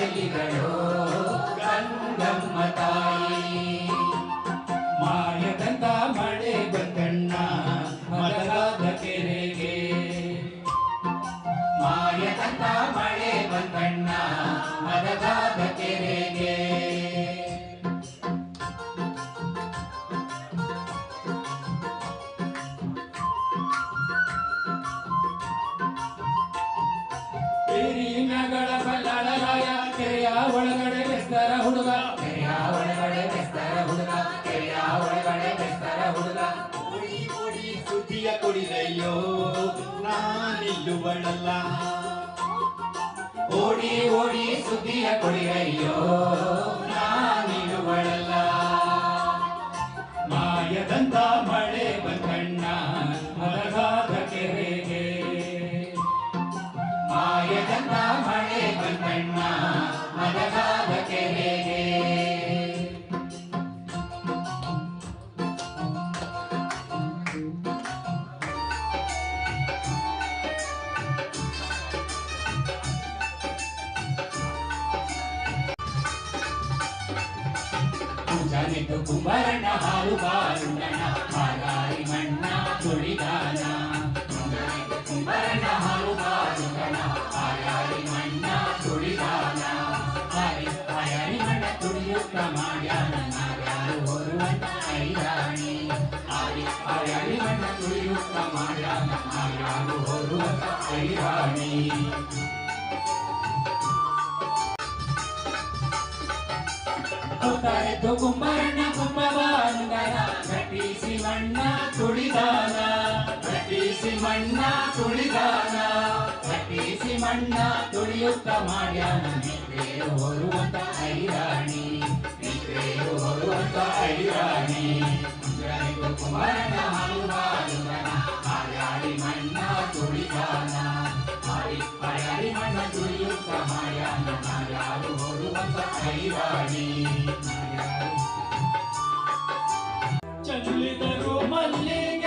ಚೆಲಿಗಳು ಗಂಗಮ್ಮ ತಾಯಿ. ಮಾಯದಂತ ಮಳೆ ಬಂದಣ್ಣ ಮಲಗಾದ ಕೆರೆಗೆ. ಮಾಯದಂತ ಮಳೆ ಬಂದಣ್ಣ ಮಲಗಾದ ಕೆರೆಗೆ. ಒಳಗಡೆ ಬೆಸ್ತರ ಹುಡುಗ. ಕೆರೆಯ ಒಳಗಡೆ ಬೆಸ್ತರ ಹುಡುಗ. ಕೆರೆಯ ಒಳಗಡೆ ಬೆಸ್ತರ ಹುಡುಗ. ಓಡಿ ಓಡಿ ಸುದ್ದಿಯ ಕೊಡಿದಯ್ಯೋ ನಾನಿಲ್ಲುವಳಲ್ಲ. ಓಡಿ ಓಡಿ ಸುದ್ದಿಯ ಕೊಡಿಯಯ್ಯೋ కమిటు కుమరణ హారు బారుండణ హారారి మన్న తుళిదాన కుమరణ హారు బారుండణ హారారి మన్న తుళిదాన హరి హరి మణ తుడియుక్త మాయాన నారారు ఒరువన ఐరాణి హరి హరి మణ తుడియుక్త మాయాన నారారు ఒరువన ఐరాణి ಐರಾಣಿ ಹೊತ್ತರೆದ್ದು ಕುಂಬರಣ್ಣ ಕುಂಭವಾಂಗನ ಗಟ್ಟಿಸಿ ಮಣ್ಣ ತುಳಿದಾನ ಗಟ್ಟಿಸಿ ಮಣ್ಣ ತುಳಿದಾನ ಗಟ್ಟಿಸಿ ಮಣ್ಣ ತುಳಿಯುತ್ತ ಮಾಡ್ಯಾನ ನಿದ್ರೆಯು ಹೊರುವಂತ ಐರಾಣಿ ನಿದ್ರೆಯು ಹೊರುವಂತ ಐರಾಣಿ ಮುಂಜಾನೆಗೂ ಕುಂಬರಣ್ಣ ಹೊರುವಂತ ಐರಾಣಿ ನಾರ್ಯಾರು ಚಲಿದರು ಮಲ್ಲಿಗೆ